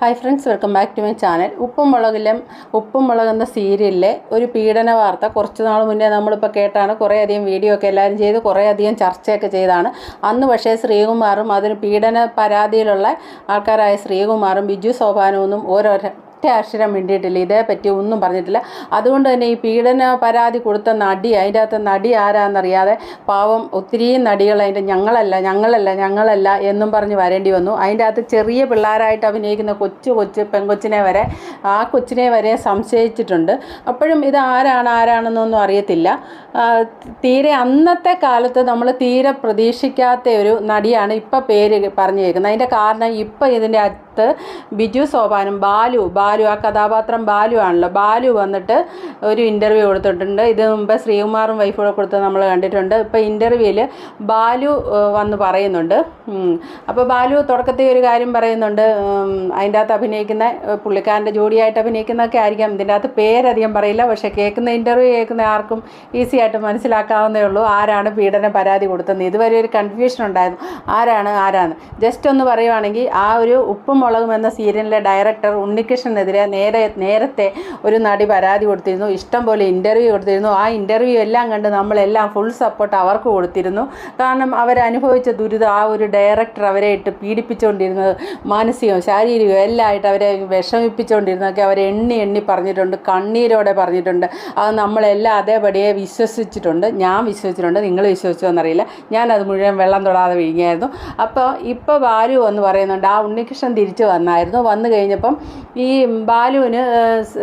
Hi friends welcome back to my channel ഉപ്പും മുളകിലും ഉപ്പും മുളക് എന്ന സീരിയലിലെ ഒരു പീഡന വാർത്ത കുറച്ച് നാൾ മുന്നേ നമ്മളിപ്പോൾ കേട്ടാണ്. കുറേയധികം വീഡിയോ ഒക്കെ എല്ലാവരും ചെയ്ത് കുറേയധികം ചർച്ചയൊക്കെ ചെയ്താണ്. അന്ന് പക്ഷേ ശ്രീകുമാറും അതിന് പീഡന പരാതിയിലുള്ള ആൾക്കാരായ ശ്രീകുമാറും ബിജു സോപാനൊന്നും ഓരോരോ ഒറ്റ അക്ഷരം വേണ്ടിയിട്ടില്ല ഇതേപ്പറ്റി ഒന്നും പറഞ്ഞിട്ടില്ല. അതുകൊണ്ട് തന്നെ ഈ പീഡന പരാതി കൊടുത്ത നടി അതിന്റെ അകത്ത് നടി ആരാന്നറിയാതെ പാവം ഒത്തിരി നടികൾ അതിന്റെ ഞങ്ങളല്ല ഞങ്ങളല്ല ഞങ്ങളല്ല എന്നും പറഞ്ഞ് വരേണ്ടി വന്നു. അതിന്റെ അകത്ത് ചെറിയ പിള്ളേരായിട്ട് അഭിനയിക്കുന്ന കൊച്ചു കൊച്ചു പെങ്കൊച്ചിനെ വരെ ആ കൊച്ചിനെ വരെ സംശയിച്ചിട്ടുണ്ട്. അപ്പോഴും ഇത് ആരാണ് ആരാണെന്നൊന്നും അറിയത്തില്ല. തീരെ അന്നത്തെ കാലത്ത് നമ്മൾ തീരെ പ്രതീക്ഷിക്കാത്ത ഒരു നടിയാണ് ഇപ്പം പേര് പറഞ്ഞു കേൾക്കുന്നത് അതിന്റെ കാരണം ഇപ്പം ഇതിന്റെ അകത്ത് ബിജു സോപാനും ബാലു ബാലു ആ കഥാപാത്രം ബാലു ആണല്ലോ. ബാലു വന്നിട്ട് ഒരു ഇന്റർവ്യൂ കൊടുത്തിട്ടുണ്ട്. ഇത് മുമ്പ് ശ്രീകുമാറും വൈഫോടെ കൊടുത്ത് നമ്മൾ കണ്ടിട്ടുണ്ട്. ഇപ്പോൾ ഇന്റർവ്യൂവിൽ ബാലു വന്ന് പറയുന്നുണ്ട്. അപ്പോൾ ബാലു തുടക്കത്തിൽ ഒരു കാര്യം പറയുന്നുണ്ട്. അതിന്റെ അകത്ത് അഭിനയിക്കുന്ന പുള്ളിക്കാരന്റെ ജോഡിയായിട്ട് അഭിനയിക്കുന്നതൊക്കെ ആയിരിക്കാം. ഇതിന്റെ അകത്ത് പേരധികം പറയില്ല. പക്ഷേ കേൾക്കുന്ന ഇന്റർവ്യൂ കേൾക്കുന്ന ആർക്കും ഈസി ആയിട്ട് മനസ്സിലാക്കാവുന്നേ ഉള്ളൂ. ആരാണ് പീഡന പരാതി കൊടുത്തത് ഇതുവരെ ഒരു കൺഫ്യൂഷൻ ഉണ്ടായിരുന്നു. ആരാണ് ആരാണ് ജസ്റ്റ് ഒന്ന് പറയുവാണെങ്കിൽ ആ ഒരു ഉപ്പും മുളകും എന്ന സീരിയലിലെ ഡയറക്ടർ ഉണ്ണികൃഷ്ണനെതിരെ നേരെ നേരത്തെ ഒരു നടി പരാതി കൊടുത്തിരുന്നു. ഇഷ്ടം പോലെ ഇന്റർവ്യൂ കൊടുത്തിരുന്നു. ആ ഇന്റർവ്യൂ എല്ലാം കണ്ട് നമ്മളെല്ലാം ഫുൾ സപ്പോർട്ട് അവർക്ക് കൊടുത്തിരുന്നു. കാരണം അവരനുഭവിച്ച ദുരിതം ആ ഒരു ഡയറക്ടർ അവരെ ഇട്ട് പീഡിപ്പിച്ചുകൊണ്ടിരുന്നത് മാനസികവും ശാരീരികവും എല്ലാം ആയിട്ട് അവരെ വിഷമിപ്പിച്ചുകൊണ്ടിരുന്നതൊക്കെ അവരെ എണ്ണി എണ്ണി പറഞ്ഞിട്ടുണ്ട്. കണ്ണീരോടെ പറഞ്ഞിട്ടുണ്ട്. അത് നമ്മളെല്ലാം അതേപടിയെ വിശ്വസിച്ചിട്ടുണ്ട്. ഞാൻ വിശ്വസിച്ചിട്ടുണ്ട്. നിങ്ങൾ വിശ്വസിച്ചോ എന്നറിയില്ല. ഞാനത് മുഴുവൻ വെള്ളം തൊടാതെ വിഴുങ്ങിയായിരുന്നു. അപ്പോൾ ഇപ്പോൾ ബാലു എന്ന് പറയുന്നുണ്ട് ആ ഉണ്ണികൃഷ്ണൻ തിരിച്ചു വന്നായിരുന്നു. വന്നു കഴിഞ്ഞപ്പം ഈ ബാലുവിന്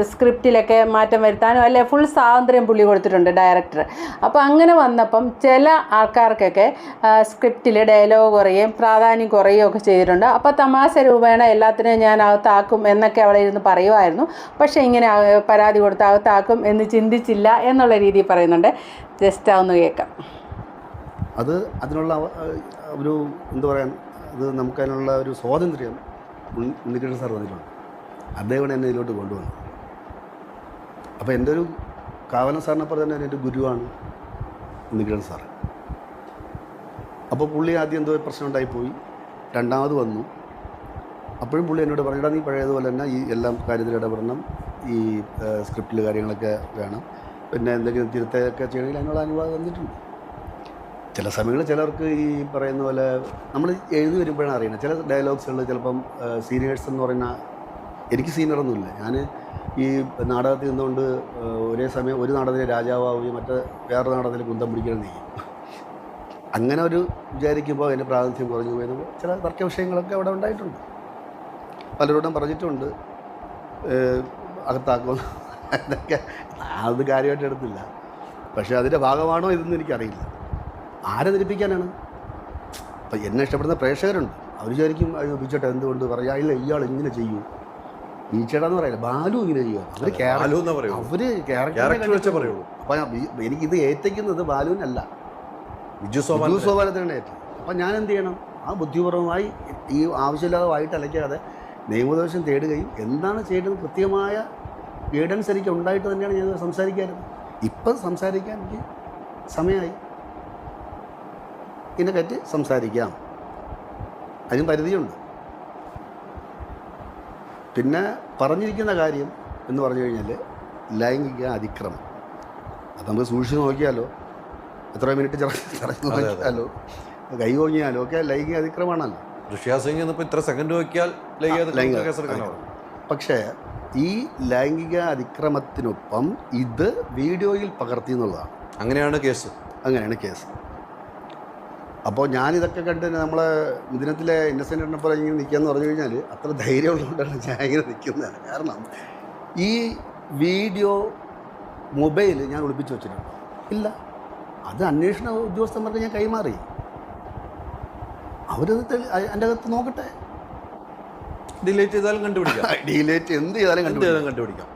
സ്ക്രിപ്റ്റിലൊക്കെ മാറ്റം വരുത്താനും അല്ലെ ഫുൾ സ്വാതന്ത്ര്യം പുള്ളി കൊടുത്തിട്ടുണ്ട് ഡയറക്ടർ അപ്പോൾ അങ്ങനെ വന്നപ്പം ചില ആൾക്കാർക്കൊക്കെ സ്ക്രിപ്റ്റിൽ ഡയലോഗ് കുറയും പ്രാധാന്യം കുറയുകയും ഒക്കെ ചെയ്തിട്ടുണ്ട്. അപ്പോൾ തമാശ രൂപേണ എല്ലാത്തിനും ഞാൻ അകത്താക്കും എന്നൊക്കെ അവിടെ ഇരുന്ന് പറയുമായിരുന്നു. പക്ഷേ ഇങ്ങനെ പരാതി കൊടുത്ത് അകത്താക്കും എന്ന് ചിന്തിച്ചില്ല എന്നുള്ള രീതിയിൽ പറയുന്നുണ്ട്. ജസ്റ്റ് അതൊന്ന് കേൾക്കാം. അത് അതിനുള്ള ഒരു എന്താ പറയുക അത് നമുക്കതിനുള്ള ഒരു സ്വാതന്ത്ര്യം ഉണ്ണി- ഉണ്ണികൃഷ്ണൻ സാർ തന്നിട്ടുണ്ട്. അദ്ദേഹമാണ് എന്നെ ഇതിലോട്ട് കൊണ്ടുവന്നത് അപ്പോൾ എന്റെ ഒരു കാവന സാറിനെ തന്നെ എന്റെ ഗുരുവാണ് ഉണ്ണികൃഷ്ണൻ സാർ അപ്പോൾ പുള്ളി ആദ്യം എന്തോ പ്രശ്നം ഉണ്ടായിപ്പോയി രണ്ടാമത് വന്നു. അപ്പോഴും പുള്ളി എന്നോട് പറഞ്ഞിടാ നീ പഴയതുപോലെ തന്നെ ഈ എല്ലാം കാര്യത്തിൽ ഇടപെടണം. ഈ സ്ക്രിപ്റ്റിൽ കാര്യങ്ങളൊക്കെ വേണം. പിന്നെ എന്തെങ്കിലും തിരുത്തൊക്കെ ചെയ്യണമെങ്കിൽ അതിനുള്ള അനുവാദം തന്നിട്ടുണ്ട്. ചില സമയങ്ങളിൽ ചിലർക്ക് ഈ പറയുന്ന പോലെ നമ്മൾ എഴുതി വരുമ്പോഴാണ് അറിയണം ചില ഡയലോഗ്സുകൾ ചിലപ്പം സീനിയേഴ്സ് എന്ന് പറയുന്ന എനിക്ക് സീനിയറൊന്നുമില്ല. ഞാൻ ഈ നാടകത്തിൽ നിന്നുകൊണ്ട് ഒരേ സമയം ഒരു നാടകത്തിൽ രാജാവാവുകയും മറ്റേ വേറെ നാടകത്തിൽ കുന്തം പിടിക്കണം ചെയ്യും. അങ്ങനെ ഒരു വിചാരിക്കുമ്പോൾ അതിന്റെ പ്രാതിനിധ്യം കുറഞ്ഞു പോയത് ചില തർക്ക വിഷയങ്ങളൊക്കെ അവിടെ ഉണ്ടായിട്ടുണ്ട്. പലരോടും പറഞ്ഞിട്ടുണ്ട്. ഏഹ്, അകത്താക്കും അതൊക്കെ അത് കാര്യമായിട്ട് എടുത്തില്ല. പക്ഷേ അതിന്റെ ഭാഗമാണോ ഇതെന്ന് എനിക്കറിയില്ല. ആരെ ധരിപ്പിക്കാനാണ്? അപ്പം എന്നെ ഇഷ്ടപ്പെടുന്ന പ്രേക്ഷകരുണ്ട്. അവർ വിചാരിക്കും അയ്യോ പിച്ചോട്ടെ എന്തുകൊണ്ട് പറയാ? ഇല്ല ഇയാൾ ഇങ്ങനെ ചെയ്യൂ. ബീച്ചേട്ടാ എന്ന് പറയില്ല. ബാലു ഇങ്ങനെ ചെയ്യുക എന്നാ പറയുള്ളൂ. അവർ Character വെച്ചേ പറയുള്ളൂ. അപ്പം എനിക്കിത് ഏറ്റയ്ക്കുന്നത് ബാലുവിനല്ല. ബിജു സോമാൻ ബിജു സോപാനത്തിനാണ് ഏറ്റവും. അപ്പം ഞാൻ എന്ത് ചെയ്യണം? ആ ബുദ്ധിപൂർവമായി ഈ ആവശ്യമില്ലാതെ വായിട്ട് അലയ്ക്കാതെ നിയമോപദേശം തേടുകയും എന്താണ് ചെയ്യേണ്ടത് കൃത്യമായ ഗൈഡൻസ് എനിക്ക് ഉണ്ടായിട്ട് തന്നെയാണ് ഞാൻ സംസാരിക്കാറുള്ളത്. ഇപ്പം സംസാരിക്കാൻ എനിക്ക് സമയമായി. ഇതിനെ പറ്റി സംസാരിക്കാം. അതിന് പരിധിയുണ്ട്. പിന്നെ പറഞ്ഞിരിക്കുന്ന കാര്യം എന്ന് പറഞ്ഞു കഴിഞ്ഞാൽ ലൈംഗിക അതിക്രമം. അത് നമുക്ക് സൂക്ഷിച്ച് നോക്കിയാലോ? എത്ര മിനിറ്റ് അതെ. നോക്കിയാലോ? കൈ ഓങ്ങിയാലോ? ഒക്കെ ലൈംഗിക അതിക്രമമാണല്ലോ. ഋഷിയാ സിംഗ് ഇത്ര സെക്കൻഡ് നോക്കിയാൽ ലൈംഗിക പക്ഷേ ഈ ലൈംഗിക അതിക്രമത്തിനൊപ്പം ഇത് വീഡിയോയിൽ പകർത്തി എന്നുള്ളതാണ്. അങ്ങനെയാണ് കേസ്. അങ്ങനെയാണ് കേസ്. അപ്പോൾ ഞാനിതൊക്കെ കണ്ട് നമ്മളെ ദിനത്തിലെ ഇന്നസെന്റിനെ പോലെ ഇങ്ങനെ നിൽക്കുകയെന്ന് പറഞ്ഞു കഴിഞ്ഞാൽ അത്ര ധൈര്യമുള്ളതുകൊണ്ടാണ് ഞാൻ ഇങ്ങനെ നിൽക്കുന്നത് കാരണം ഈ വീഡിയോ മൊബൈൽ ഞാൻ ഒളിപ്പിച്ച് വെച്ചിട്ടുണ്ട്. ഇല്ല അത് അന്വേഷണ ഉദ്യോഗസ്ഥന്മാർക്ക് ഞാൻ കൈമാറി. അവരത് എന്റെ അകത്ത് നോക്കട്ടെ. ഡിലേറ്റ് ചെയ്താലും കണ്ടുപിടിക്കാം. ഡിലേറ്റ് എന്ത് ചെയ്താലും കണ്ടുപിടിക്കാം. കണ്ടുപിടിക്കാം.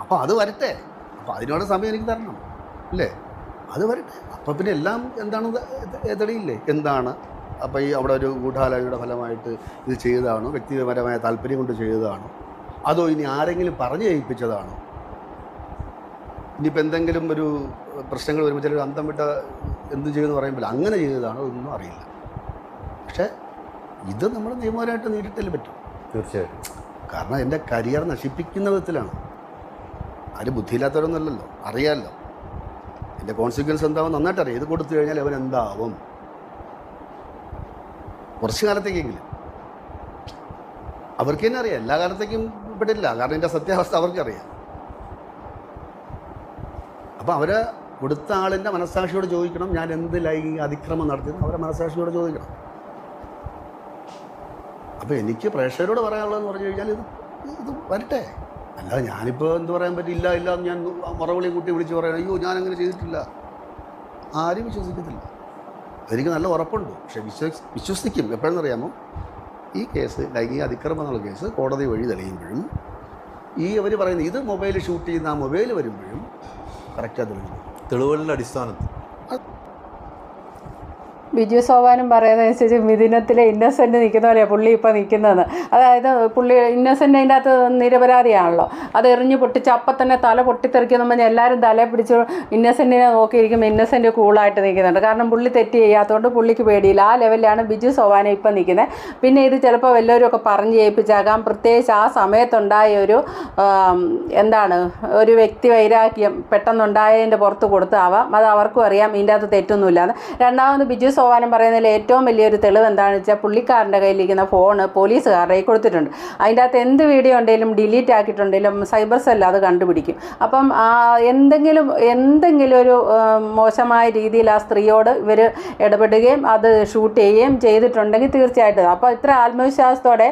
അപ്പോൾ അത് വരട്ടെ. അപ്പോൾ അതിനോട് സമയം എനിക്ക് തരണം. അല്ലേ? അത് വരട്ടെ. അപ്പോൾ പിന്നെ എല്ലാം എന്താണ് തെളിയില്ലേ എന്താണ്? അപ്പോൾ ഈ അവിടെ ഒരു ഗൂഢാലോചനയുടെ ഫലമായിട്ട് ഇത് ചെയ്തതാണോ? വ്യക്തിപരമായ താല്പര്യം കൊണ്ട് ചെയ്തതാണോ? അതോ ഇനി ആരെങ്കിലും പറഞ്ഞു ചെയ്യിപ്പിച്ചതാണോ ഇനിയിപ്പോൾ എന്തെങ്കിലും ഒരു പ്രശ്നങ്ങൾ വരുമ്പോൾ ചിലർ അന്തം വിട്ട എന്ത് ചെയ്യുമെന്ന് പറയുമ്പോൾ അങ്ങനെ ചെയ്തതാണോ ഒന്നും അറിയില്ല. പക്ഷേ ഇത് നമ്മൾ നിയമപരമായിട്ട് നേരിട്ടല്ലേ പറ്റും. തീർച്ചയായിട്ടും. കാരണം എന്റെ കരിയർ നശിപ്പിക്കുന്ന വിധത്തിലാണ്. ആരും ബുദ്ധിയില്ലാത്തവരൊന്നുമല്ലല്ലോ അറിയാമല്ലോ എന്റെ കോൺസിക്വൻസ് എന്താവും നന്നായിട്ട് അറിയാം ഇത് കൊടുത്തു കഴിഞ്ഞാൽ അവൻ എന്താവും? കുറച്ച് കാലത്തേക്കെങ്കിലും. അവർക്ക് തന്നെ അറിയാം. എല്ലാ കാലത്തേക്കും പെട്ടില്ല കാരണം എന്റെ സത്യാവസ്ഥ അവർക്കറിയാം. അപ്പം അവർ കൊടുത്ത ആളിന്റെ മനസ്സാക്ഷിയോട് ചോദിക്കണം ഞാൻ എന്ത് ലൈംഗിക അതിക്രമം നടത്തിയെന്ന് അവരെ മനസ്സാക്ഷിയോട് ചോദിക്കണം. അപ്പോൾ എനിക്ക് പ്രേക്ഷകരോട് പറയാനുള്ളതെന്ന് പറഞ്ഞു കഴിഞ്ഞാൽ ഇത് ഇത് വരട്ടെ. അല്ലാതെ ഞാനിപ്പോൾ എന്ത് പറയാൻ പറ്റില്ല ഇല്ല എന്ന് ഞാൻ മറവിളി കൂട്ടി വിളിച്ച് പറയണം അയ്യോ ഞാൻ അങ്ങനെ ചെയ്തിട്ടില്ല. ആരും വിശ്വസിക്കത്തില്ല. എനിക്ക് നല്ല ഉറപ്പുണ്ട്. പക്ഷെ വിശ്വസ് വിശ്വസിക്കും. എപ്പോഴെന്നറിയാമോ? ഈ കേസ് ലൈംഗിക അതിക്രമം എന്നുള്ള കേസ് കോടതി വഴി തെളിയുമ്പോഴും ഈ അവർ പറയുന്ന ഇത് മൊബൈൽ ഷൂട്ട് ചെയ്യുന്ന ആ മൊബൈൽ വരുമ്പോഴും കറക്റ്റായി തെളിഞ്ഞു തെളിവുകളുടെ അടിസ്ഥാനത്തിൽ. ബിജു സോവാനും പറയുന്നതനുസരിച്ച് മിഥുനത്തിലെ ഇന്നസെന്റ് നിൽക്കുന്ന പോലെയാണ് പുള്ളി ഇപ്പോൾ നിൽക്കുന്നത്. അതായത് പുള്ളി ഇന്നസെന്റ് അതിന്റെ അകത്ത് നിരപരാധിയാണല്ലോ. അത് എറിഞ്ഞ് പൊട്ടിച്ച് അപ്പം തന്നെ തല പൊട്ടിത്തെറിക്കുന്നു പറഞ്ഞാൽ എല്ലാവരും തല പിടിച്ച് ഇന്നസെന്റിനെ നോക്കിയിരിക്കുമ്പോൾ ഇന്നസെന്റ് കൂളായിട്ട് നിൽക്കുന്നുണ്ട്. കാരണം പുള്ളി തെറ്റ് ചെയ്യാത്തതുകൊണ്ട് പുള്ളിക്ക് പേടിയില്ല. ആ ലെവലിലാണ് ബിജു സോവാനെ ഇപ്പം നിൽക്കുന്നത്. പിന്നെ ഇത് ചിലപ്പോൾ വല്ലവരുമൊക്കെ പറഞ്ഞ് ചെയ്യിപ്പിച്ചേക്കാം പ്രത്യേകിച്ച് ആ സമയത്തുണ്ടായ ഒരു എന്താണ് ഒരു വ്യക്തി വൈരാഗ്യം പെട്ടെന്നുണ്ടായതിന്റെ പുറത്ത് കൊടുത്താവാം അത് അവർക്കും അറിയാം. ഇതിന്റെ അകത്ത് തെറ്റൊന്നുമില്ലാന്ന്. രണ്ടാമത് ബിജു സോവാനം പറയുന്നതിൽ ഏറ്റവും വലിയൊരു തെളിവ് എന്താണെന്ന് വെച്ചാൽ പുള്ളിക്കാരന്റെ കയ്യിലിരിക്കുന്ന ഫോണ് പോലീസുകാരുടെ കൊടുത്തിട്ടുണ്ട്. അതിന്റെ അകത്ത് എന്ത് വീഡിയോ ഉണ്ടെങ്കിലും ഡിലീറ്റ് ആക്കിയിട്ടുണ്ടെങ്കിലും സൈബർ സെൽ അത് കണ്ടുപിടിക്കും. അപ്പം എന്തെങ്കിലും എന്തെങ്കിലും ഒരു മോശമായ രീതിയിൽ ആ സ്ത്രീയോട് ഇവർ ഇടപെടുകയും അത് ഷൂട്ട് ചെയ്യുകയും ചെയ്തിട്ടുണ്ടെങ്കിൽ തീർച്ചയായിട്ടും. അപ്പോൾ ഇത്ര ആത്മവിശ്വാസത്തോടെ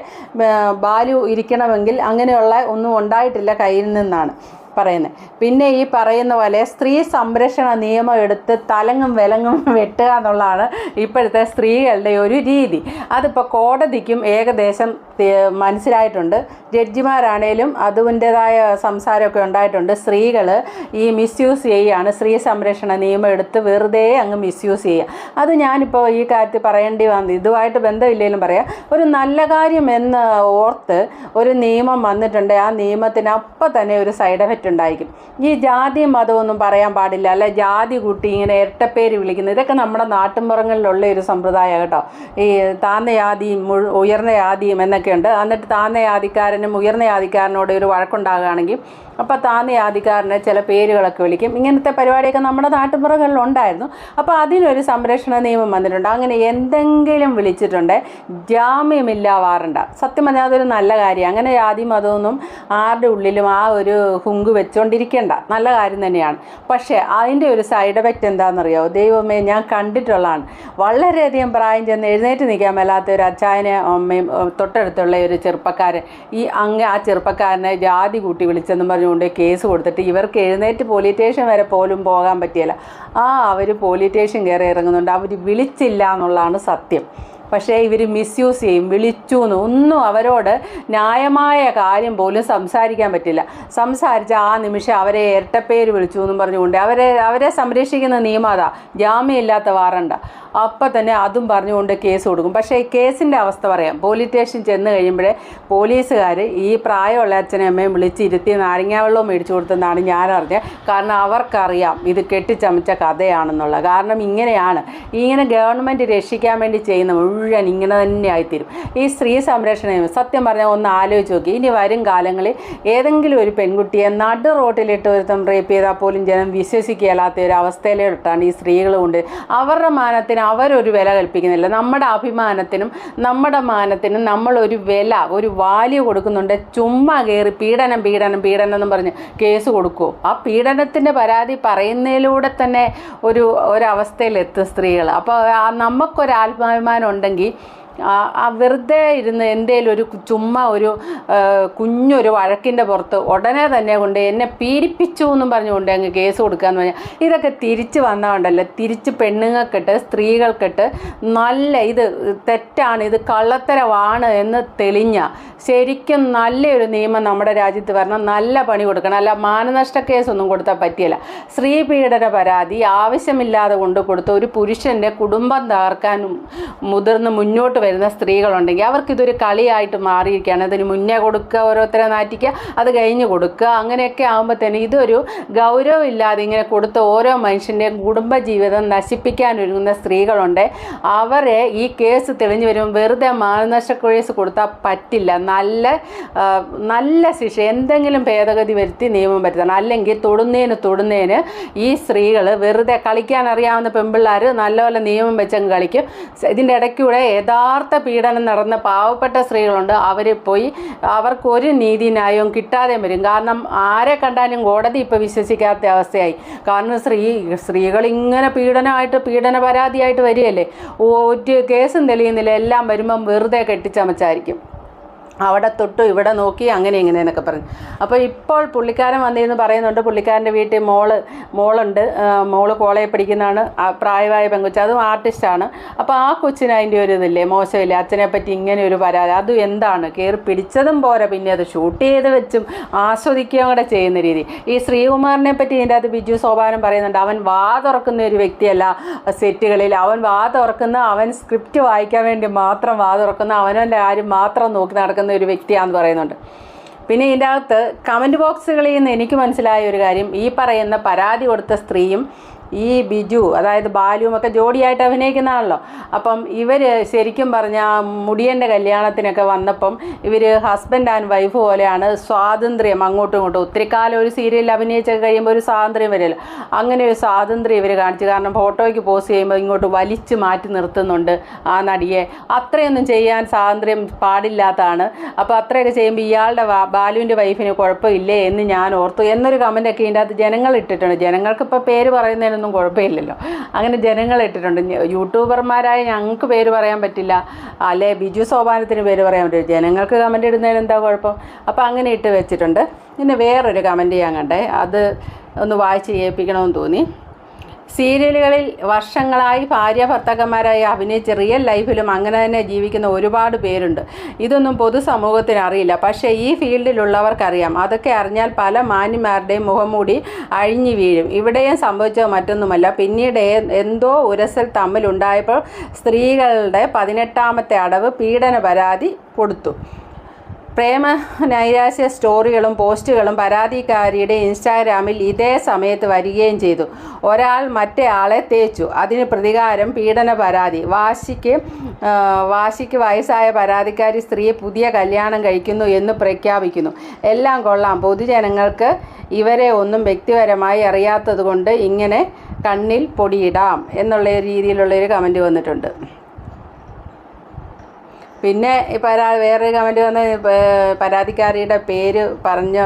ബാലു ഇരിക്കണമെങ്കിൽ അങ്ങനെയുള്ള ഒന്നും ഉണ്ടായിട്ടില്ല കയ്യിൽ നിന്നാണ്. പറയുന്നത് പിന്നെ ഈ പറയുന്ന പോലെ സ്ത്രീ സംരക്ഷണ നിയമം എടുത്ത് തലങ്ങും വിലങ്ങും വെട്ടുക എന്നുള്ളതാണ് ഇപ്പോഴത്തെ സ്ത്രീകളുടെ ഒരു രീതി. അതിപ്പോൾ കോടതിക്കും ഏകദേശം മനസ്സിലായിട്ടുണ്ട്. ജഡ്ജിമാരാണേലും അതിന്റെതായ സംസാരമൊക്കെ ഉണ്ടായിട്ടുണ്ട്. സ്ത്രീകൾ ഈ മിസ്യൂസ് ചെയ്യുകയാണ് സ്ത്രീ സംരക്ഷണ നിയമം എടുത്ത് വെറുതെ അങ്ങ് മിസ്യൂസ് ചെയ്യുക അത് ഞാനിപ്പോൾ ഈ കാര്യത്തിൽ പറയേണ്ടി വന്നു ഇതുമായിട്ട് ബന്ധമില്ലെങ്കിലും പറയാം. ഒരു നല്ല കാര്യം എന്ന് ഓർത്ത് ഒരു നിയമം വന്നിട്ടുണ്ട്. ആ നിയമത്തിന് അപ്പം തന്നെ ഒരു സൈഡ് എഫക്റ്റ് ഉണ്ടായിരിക്കും ഈ ജാതിയും മതമൊന്നും പറയാൻ പാടില്ല അല്ലെ? ജാതി കൂട്ടി ഇങ്ങനെ ഇരട്ടപ്പേര് വിളിക്കുന്നത് ഇതൊക്കെ നമ്മുടെ നാട്ടിൻപുറങ്ങളിലുള്ള ഒരു സമ്പ്രദായം കേട്ടോ. ഈ താന്ന ജാതിയും ഉയർന്ന ജാതിയും എന്നൊക്കെ ഉണ്ട് എന്നിട്ട് താന്ന ജാതിക്കാരനും ഉയർന്ന ജാതിക്കാരനോട് ഒരു വഴക്കുണ്ടാകുകയാണെങ്കിൽ അപ്പോൾ താന്ന ജാതിക്കാരനെ ചില പേരുകളൊക്കെ വിളിക്കും. ഇങ്ങനത്തെ പരിപാടിയൊക്കെ നമ്മുടെ നാട്ടിൻപുറങ്ങളിൽ ഉണ്ടായിരുന്നു. അപ്പോൾ അതിനൊരു സംരക്ഷണ നിയമം വന്നിട്ടുണ്ട്. അങ്ങനെ എന്തെങ്കിലും വിളിച്ചിട്ടുണ്ട് ജാമ്യമില്ല വാറണ്ട. സത്യം പറഞ്ഞാൽ അതൊരു നല്ല കാര്യം അങ്ങനെ ജാതി മതമൊന്നും ആരുടെ ഉള്ളിലും ആ ഒരു ഹുങ്ക് വെച്ചുകൊണ്ടിരിക്കേണ്ട നല്ല കാര്യം തന്നെയാണ്. പക്ഷേ അതിന്റെ ഒരു സൈഡ് എഫക്റ്റ് എന്താണെന്നറിയോ? ദൈവമേ ഞാൻ കണ്ടിട്ടുള്ളതാണ്. വളരെയധികം പ്രായം ചെന്ന് എഴുന്നേറ്റ് നിൽക്കാൻ മേലാത്ത ഒരു അച്ചായനെ അമ്മയും തൊട്ടടുത്തുള്ള ഒരു ചെറുപ്പക്കാരൻ. ഈ അങ്ങ് ആ ചെറുപ്പക്കാരനെ ജാതി കൂട്ടി വിളിച്ചെന്നും പറഞ്ഞുകൊണ്ട് കേസ് കൊടുത്തിട്ട് ഇവർക്ക് എഴുന്നേറ്റ് പോലീസ് സ്റ്റേഷൻ വരെ പോലും പോകാൻ പറ്റിയില്ല. ആ അവർ പോലീസ് സ്റ്റേഷൻ കയറി ഇറങ്ങുന്നുണ്ട്. അവർ വിളിച്ചില്ല എന്നുള്ളതാണ് സത്യം. പക്ഷേ ഇവർ മിസ്യൂസ് ചെയ്യും വിളിച്ചു എന്ന്. ഒന്നും അവരോട് ന്യായമായ കാര്യം പോലും സംസാരിക്കാൻ പറ്റില്ല. സംസാരിച്ച ആ നിമിഷം അവരെ ഇരട്ടപ്പേര് വിളിച്ചു എന്നും പറഞ്ഞുകൊണ്ട് അവരെ അവരെ സംരക്ഷിക്കുന്ന നിയമം അതാ. ജാമ്യമില്ലാത്ത വാറണ്ട. അപ്പം തന്നെ അതും പറഞ്ഞുകൊണ്ട് കേസ് കൊടുക്കും. പക്ഷേ ഈ കേസിന്റെ അവസ്ഥ പറയാം. പോലീസ് സ്റ്റേഷൻ ചെന്ന് കഴിയുമ്പോഴേ പോലീസുകാർ ഈ പ്രായമുള്ള അച്ഛനും അമ്മയും വിളിച്ചിരുത്തി നാരങ്ങാവെള്ളവും മേടിച്ചു കൊടുത്തെന്നാണ് ഞാൻ അറിഞ്ഞത് കാരണം അവർക്കറിയാം ഇത് കെട്ടിച്ചമച്ച കഥയാണെന്നുള്ള. കാരണം ഇങ്ങനെയാണ്. ഇങ്ങനെ ഗവൺമെന്റ് രക്ഷിക്കാൻ വേണ്ടി ചെയ്യുന്ന മുഴുവൻ ഇങ്ങനെ തന്നെ ആയിത്തീരും. ഈ സ്ത്രീ സംരക്ഷണ സത്യം പറഞ്ഞാൽ ഒന്ന് ആലോചിച്ച് നോക്കി. ഇനി വരും കാലങ്ങളിൽ ഏതെങ്കിലും ഒരു പെൺകുട്ടിയെ നടു റോട്ടിലിട്ട് ഒരുത്തം റേപ്പ് ചെയ്താൽ പോലും ജനം വിശ്വസിക്കുകയില്ലാത്ത ഒരു അവസ്ഥയിലോട്ടാണ് ഈ സ്ത്രീകൾ കൊണ്ട്. അവരുടെ മാനത്തിന് അവരൊരു വില കൽപ്പിക്കുന്നില്ല. നമ്മുടെ അഭിമാനത്തിനും നമ്മുടെ മാനത്തിനും നമ്മളൊരു വില ഒരു വാല്യൂ കൊടുക്കുന്നുണ്ട്. ചുമ്മാ കയറി പീഡനം പീഡനം പീഡനം എന്ന് പറഞ്ഞ് കേസ് കൊടുക്കുമോ ആ പീഡനത്തിന്റെ പരാതി പറയുന്നതിലൂടെ തന്നെ ഒരു ഒരവസ്ഥയിലെത്തും സ്ത്രീകൾ അപ്പോൾ നമുക്കൊരു ആത്മാഭിമാനം ഉണ്ടെങ്കിൽ ആ ആ വെറുതെ ഇരുന്ന് എന്തേലും ഒരു ചുമ്മ ഒരു കുഞ്ഞൊരു വഴക്കിന്റെ പുറത്ത് ഉടനെ തന്നെ കൊണ്ട് എന്നെ പീഡിപ്പിച്ചു എന്നും പറഞ്ഞുകൊണ്ട് അങ്ങ് കേസ് കൊടുക്കാന്ന് പറഞ്ഞാൽ ഇതൊക്കെ തിരിച്ച് വന്നതുകൊണ്ടല്ലേ തിരിച്ച് പെണ്ണുങ്ങൾക്കിട്ട് സ്ത്രീകൾക്കിട്ട് നല്ല ഇത് തെറ്റാണ് ഇത് കള്ളത്തരമാണ് എന്ന് തെളിഞ്ഞ ശരിക്കും നല്ലൊരു നിയമം നമ്മുടെ രാജ്യത്ത് വരണം. നല്ല പണി കൊടുക്കണം. അല്ല മാനനഷ്ട കേസൊന്നും കൊടുത്താൽ പറ്റിയല്ല. സ്ത്രീ പീഡന പരാതി ആവശ്യമില്ലാതെ കൊണ്ട് കൊടുത്ത ഒരു പുരുഷന്റെ കുടുംബം തകർക്കാനും മുതിർന്ന് മുന്നോട്ട് വരുന്ന സ്ത്രീകളുണ്ടെങ്കിൽ അവർക്കിതൊരു കളിയായിട്ട് മാറിയിരിക്കുകയാണ്. അതിന് മുന്നേ കൊടുക്കുക ഓരോരുത്തരെ നാറ്റിക്കുക അത് കഴിഞ്ഞ് കൊടുക്കുക. അങ്ങനെയൊക്കെ ആകുമ്പോൾ തന്നെ ഇതൊരു ഗൗരവമില്ലാതെ ഇങ്ങനെ കൊടുത്ത ഓരോ മനുഷ്യന്റെയും കുടുംബജീവിതം നശിപ്പിക്കാൻ ഒരുങ്ങുന്ന സ്ത്രീകളുണ്ട്. അവരെ ഈ കേസ് തെളിഞ്ഞു വരുമ്പോൾ വെറുതെ മാനനഷ്ട കേസ് കൊടുത്താൽ പറ്റില്ല. നല്ല നല്ല ശിക്ഷ എന്തെങ്കിലും ഭേദഗതി വരുത്തി നിയമം വരുത്തണം. അല്ലെങ്കിൽ തൊടുന്നതിന് തൊടുന്നതിന് ഈ സ്ത്രീകൾ വെറുതെ കളിക്കാൻ അറിയാവുന്ന പെൺപിള്ളേർ നല്ലപോലെ നിയമം വെച്ചങ്ങ് കളിക്കും. ഇതിന്റെ ഇടയ്ക്കൂടെ യഥാർത്ഥ പീഡനം നടന്ന പാവപ്പെട്ട സ്ത്രീകളുണ്ട്. അവർ പോയി അവർക്ക് ഒരു നീതി ന്യായവും കിട്ടാതെ വരും. കാരണം ആരെ കണ്ടാലും കോടതി ഇപ്പോൾ വിശ്വസിക്കാത്ത അവസ്ഥയായി. കാരണം സ്ത്രീ സ്ത്രീകൾ ഇങ്ങനെ പീഡനമായിട്ട് പീഡന പരാതിയായിട്ട് വരികയല്ലേ ഒരു കേസും തെളിയുന്നില്ല. എല്ലാം വരുമ്പം വെറുതെ കെട്ടിച്ചമച്ചായിരിക്കും. അവിടെ തൊട്ടു ഇവിടെ നോക്കി അങ്ങനെ ഇങ്ങനെ എന്നൊക്കെ പറഞ്ഞു. അപ്പോൾ ഇപ്പോൾ പുള്ളിക്കാരൻ വന്നിരുന്നു പറയുന്നുണ്ട് പുള്ളിക്കാരന്റെ വീട്ടിൽ മോൾ മോളുണ്ട്. മോൾ കോളേജിൽ പഠിക്കുന്നതാണ്. പ്രായമായ പെങ്കുച്ച അതും ആർട്ടിസ്റ്റാണ് അപ്പോൾ ആ കൊച്ചിന് അതിന്റെ ഒരു ഇതില്ലേ മോശമില്ലേ? അച്ഛനെ പറ്റി ഇങ്ങനെ ഒരു പരാതി. അതും എന്താണ്? കയറി പിടിച്ചതും പോരാ. പിന്നെ അത് ഷൂട്ട് ചെയ്ത് വെച്ചും ആസ്വദിക്കുകയും കൂടെ ചെയ്യുന്ന രീതി. ഈ ശ്രീകുമാറിനെ പറ്റി ഇതിന്റെ അത് ബിജു സോപാനം പറയുന്നുണ്ട്. അവൻ വാ തുറക്കുന്ന ഒരു വ്യക്തിയല്ല സെറ്റുകളിൽ. അവൻ വാ തുറക്കുന്ന അവൻ സ്ക്രിപ്റ്റ് വായിക്കാൻ വേണ്ടി മാത്രം വാ തുറക്കുന്ന അവനവന്റെ കാര്യം മാത്രം നോക്കി നടക്കുന്ന ഒരു വ്യക്തിയാണെന്ന് പറയുന്നുണ്ട്. പിന്നെ ഇതിന്റെ അകത്ത് കമന്റ് ബോക്സുകളിൽ നിന്ന് എനിക്ക് മനസ്സിലായ ഒരു കാര്യം ഈ പറയുന്ന പരാതി കൊടുത്ത സ്ത്രീയും ഈ ബിജു അതായത് ബാലുവും ഒക്കെ ജോഡിയായിട്ട് അഭിനയിക്കുന്നതാണല്ലോ അപ്പം ഇവർ ശരിക്കും പറഞ്ഞാൽ മുടിയന്റെ കല്യാണത്തിനൊക്കെ വന്നപ്പം ഇവർ ഹസ്ബൻഡ് ആൻഡ് വൈഫ് പോലെയാണ് സ്വാതന്ത്ര്യം അങ്ങോട്ടും ഇങ്ങോട്ടും. ഒത്തിരി കാലം ഒരു സീരിയലിൽ അഭിനയിച്ചൊക്കെ കഴിയുമ്പോൾ ഒരു സ്വാതന്ത്ര്യം വരില്ല. അങ്ങനെ ഒരു സ്വാതന്ത്ര്യം ഇവർ കാണിച്ചു. കാരണം ഫോട്ടോയ്ക്ക് പോസ്റ്റ് ചെയ്യുമ്പോൾ ഇങ്ങോട്ട് വലിച്ചു മാറ്റി നിർത്തുന്നുണ്ട് ആ നടിയെ. അത്രയൊന്നും ചെയ്യാൻ സ്വാതന്ത്ര്യം പാടില്ലാത്തതാണ്. അപ്പോൾ അത്രയൊക്കെ ചെയ്യുമ്പോൾ ഇയാളുടെ ബാലുവിന്റെ വൈഫിന് കുഴപ്പമില്ലേ എന്ന് ഞാൻ ഓർത്തു. എന്നൊരു കമന്റൊക്കെ ഇതിന്റെ അകത്ത് ജനങ്ങൾ ഇട്ടിട്ടുണ്ട്. ജനങ്ങൾക്ക് ഇപ്പോൾ പേര് പറയുന്നതിനൊന്നും കുഴപ്പമില്ലല്ലോ. അങ്ങനെ ജനങ്ങൾ ഇട്ടിട്ടുണ്ട്. യൂട്യൂബർമാരായ ഞങ്ങൾക്ക് പേര് പറയാൻ പറ്റില്ല. അല്ലെ ബിജു സോപാനത്തിന് പേര് പറയാൻ പറ്റില്ല. ജനങ്ങൾക്ക് കമന്റ് ഇടുന്നതിന് എന്താ കുഴപ്പം? അപ്പോൾ അങ്ങനെ ഇട്ട് വെച്ചിട്ടുണ്ട്. പിന്നെ വേറൊരു കമന്റ് ചെയ്യാൻ കണ്ടേ. അത് ഒന്ന് വായിച്ച് ചെയ്യിപ്പിക്കണമെന്ന് തോന്നി. സീരിയലുകളിൽ വർഷങ്ങളായി ഭാര്യ ഭർത്താക്കന്മാരായി അഭിനയിച്ച് റിയൽ ലൈഫിലും അങ്ങനെ തന്നെ ജീവിക്കുന്ന ഒരുപാട് പേരുണ്ട്. ഇതൊന്നും പൊതുസമൂഹത്തിന് അറിയില്ല. പക്ഷേ ഈ ഫീൽഡിലുള്ളവർക്കറിയാം. അതൊക്കെ അറിഞ്ഞാൽ പല മാന്യന്മാരുടെയും മുഖംമൂടി അഴിഞ്ഞു വീഴും. ഇവിടെയും സംഭവിച്ചത് മറ്റൊന്നുമല്ല. പിന്നീട് എന്തോ ഉരസൽ തമ്മിലുണ്ടായപ്പോൾ സ്ത്രീകളുടെ പതിനെട്ടാമത്തെ അടവ് പീഡന പരാതി കൊടുത്തു. പ്രേമ നൈരാശ്യ സ്റ്റോറികളും പോസ്റ്റുകളും പരാതിക്കാരിയുടെ ഇൻസ്റ്റാഗ്രാമിൽ ഇതേ സമയത്ത് വരികയും ചെയ്തു. ഒരാൾ മറ്റേ ആളെ തേച്ചു. അതിന് പ്രതികാരം പീഡന പരാതി. വാശിക്ക് വാശിക്ക് വയസ്സായ പരാതിക്കാരി സ്ത്രീ പുതിയ കല്യാണം കഴിക്കുന്നു എന്ന് പ്രഖ്യാപിക്കുന്നു. എല്ലാം കൊള്ളാം. പൊതുജനങ്ങൾക്ക് ഇവരെ ഒന്നും വ്യക്തിപരമായി അറിയാത്തതുകൊണ്ട് ഇങ്ങനെ കണ്ണിൽ പൊടിയിടാം എന്നുള്ള രീതിയിലുള്ളൊരു കമന്റ് വന്നിട്ടുണ്ട്. പിന്നെ പരാ വേറൊരു കമന്റ് വന്ന് പരാതിക്കാരിയുടെ പേര് പറഞ്ഞ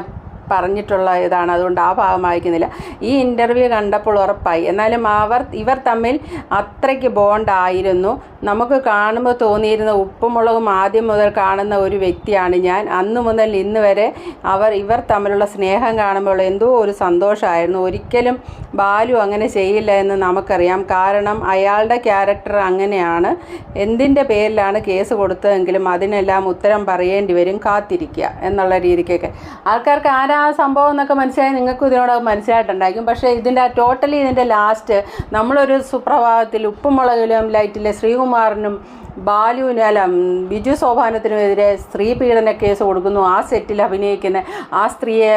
പറഞ്ഞിട്ടുള്ള ഇതാണ്. അതുകൊണ്ട് ആ ഭാഗം വായിക്കുന്നില്ല. ഈ ഇന്റർവ്യൂ കണ്ടപ്പോൾ ഉറപ്പായി. എന്നാലും അവർ ഇവർ തമ്മിൽ അത്രയ്ക്ക് ബോണ്ടായിരുന്നു നമുക്ക് കാണുമ്പോൾ തോന്നിയിരുന്ന ഉപ്പുമുളകും ആദ്യം മുതൽ കാണുന്ന ഒരു വ്യക്തിയാണ് ഞാൻ. അന്ന് മുതൽ ഇന്ന് വരെ അവർ ഇവർ തമ്മിലുള്ള സ്നേഹം കാണുമ്പോൾ എന്തോ ഒരു സന്തോഷമായിരുന്നു. ഒരിക്കലും ബാലു അങ്ങനെ ചെയ്യില്ല എന്ന് നമുക്കറിയാം. കാരണം അയാളുടെ ക്യാരക്ടർ അങ്ങനെയാണ്. എന്തിന്റെ പേരിലാണ് കേസ് കൊടുത്തതെങ്കിലും അതിനെല്ലാം ഉത്തരം പറയേണ്ടി വരും. കാത്തിരിക്കുക എന്നുള്ള രീതിക്കൊക്കെ. ആൾക്കാർക്ക് ആരാ ആ സംഭവം എന്നൊക്കെ മനസ്സിലായി നിങ്ങൾക്കും ഇതിനോട് മനസ്സിലായിട്ടുണ്ടായിരിക്കും. പക്ഷേ ഇതിന്റെ ടോട്ടലി ഇതിന്റെ ലാസ്റ്റ് നമ്മളൊരു സുപ്രഭാതത്തിൽ ഉപ്പുമുളകിലും ലൈറ്റിലെ ശ്രീകുമാറിനും ബാലുവിന് ബിജു സോപാനത്തിനുമെതിരെ സ്ത്രീ പീഡന കേസ് കൊടുക്കുന്നു. ആ സെറ്റിൽ അഭിനയിക്കുന്ന ആ സ്ത്രീയെ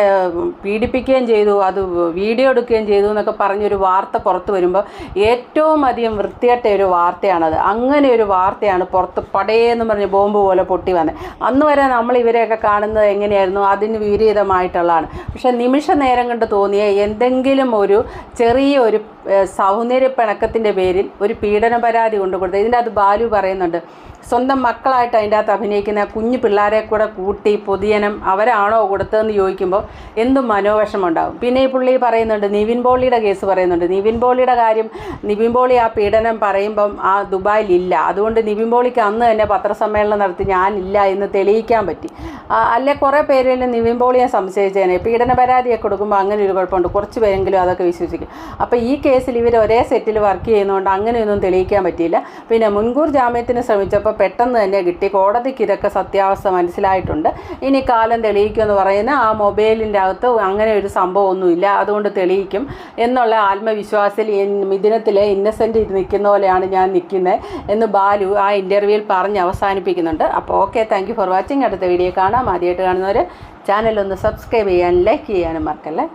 പീഡിപ്പിക്കുകയും ചെയ്തു. അത് വീഡിയോ എടുക്കുകയും ചെയ്തു എന്നൊക്കെ പറഞ്ഞൊരു വാർത്ത പുറത്ത് വരുമ്പോൾ ഏറ്റവും അധികം വൃത്തികെട്ട ഒരു വാർത്തയാണത്. അങ്ങനെ ഒരു വാർത്തയാണ് പുറത്ത് പടയെന്ന് പറഞ്ഞ് ബോംബ് പോലെ പൊട്ടി വന്നത് അന്ന് വരെ നമ്മൾ ഇവരെയൊക്കെ കാണുന്നത് എങ്ങനെയായിരുന്നു? അതിന് വിപരീതമായിട്ടുള്ളതാണ്. പക്ഷെ നിമിഷ നേരം കൊണ്ട് തോന്നിയ എന്തെങ്കിലും ഒരു ചെറിയ ഒരു സൗന്ദര്യ പിണക്കത്തിന്റെ പേരിൽ ഒരു പീഡന പരാതി കൊണ്ടു കൊടുത്തത് ഇതിന്റെ അത് ബാലു പറയുന്നുണ്ട്. സ്വന്തം മക്കളായിട്ട് അതിന്റെ അകത്ത് അഭിനയിക്കുന്ന കുഞ്ഞു പിള്ളേരെ കൂടെ കൂട്ടി പൊതിയനം അവരാണോ കൊടുത്തതെന്ന് ചോദിക്കുമ്പോൾ എന്തും മനോവിഷമം ഉണ്ടാവും പിന്നെ ഈ പുള്ളി പറയുന്നുണ്ട് നിവിൻ പോളിയുടെ കേസ് പറയുന്നുണ്ട്. നിവിൻ പോളിയുടെ കാര്യം നിവിൻ പോളി ആ പീഡനം പറയുമ്പം ആ ദുബായിൽ ഇല്ല അതുകൊണ്ട് നിവിൻ പോളിക്ക് അന്ന് തന്നെ പത്രസമ്മേളനം നടത്തി ഞാനില്ല എന്ന് തെളിയിക്കാൻ പറ്റി. അല്ലെ കുറേ പേരിൽ നിവിൻ പോളിയെ സംശയിച്ചേനെ. പീഡന പരാതിയൊക്കെ കൊടുക്കുമ്പോൾ അങ്ങനെ ഒരു കുഴപ്പമുണ്ട്. കുറച്ച് പേരെങ്കിലും അതൊക്കെ വിശ്വസിക്കും. അപ്പോൾ ഈ കേസിൽ ഇവർ ഒരേ സെറ്റിൽ വർക്ക് ചെയ്യുന്നതുകൊണ്ട് അങ്ങനെയൊന്നും തെളിയിക്കാൻ പറ്റിയില്ല. പിന്നെ മുൻകൂർ ജാമ്യത്തിന് ശ്രമിച്ചപ്പോൾ പെട്ടെന്ന് തന്നെ കിട്ടി. കോടതിക്ക് ഇതൊക്കെ സത്യാവസ്ഥ മനസ്സിലായിട്ടുണ്ട്. ഇനി കാലം തെളിയിക്കുമെന്ന് പറയുന്ന ആ മൊബൈലിന്റെ അകത്ത് അങ്ങനെ ഒരു സംഭവമൊന്നുമില്ല അതുകൊണ്ട് തെളിയിക്കും എന്നുള്ള ആത്മവിശ്വാസത്തിൽ മിഥുനത്തിൽ ഇന്നസെന്റ് നിൽക്കുന്ന പോലെയാണ് ഞാൻ നിൽക്കുന്നത് എന്ന് ബാലു ആ ഇന്റർവ്യൂവിൽ പറഞ്ഞ് അവസാനിപ്പിക്കുന്നുണ്ട്. അപ്പോൾ ഓക്കെ താങ്ക് ഫോർ വാച്ചിങ് അടുത്ത വീഡിയോ കാണാം. ആദ്യമായിട്ട് കാണുന്നവർ ചാനലൊന്ന് സബ്സ്ക്രൈബ് ചെയ്യാനും ലൈക്ക് ചെയ്യാനും മറക്കല്ലേ?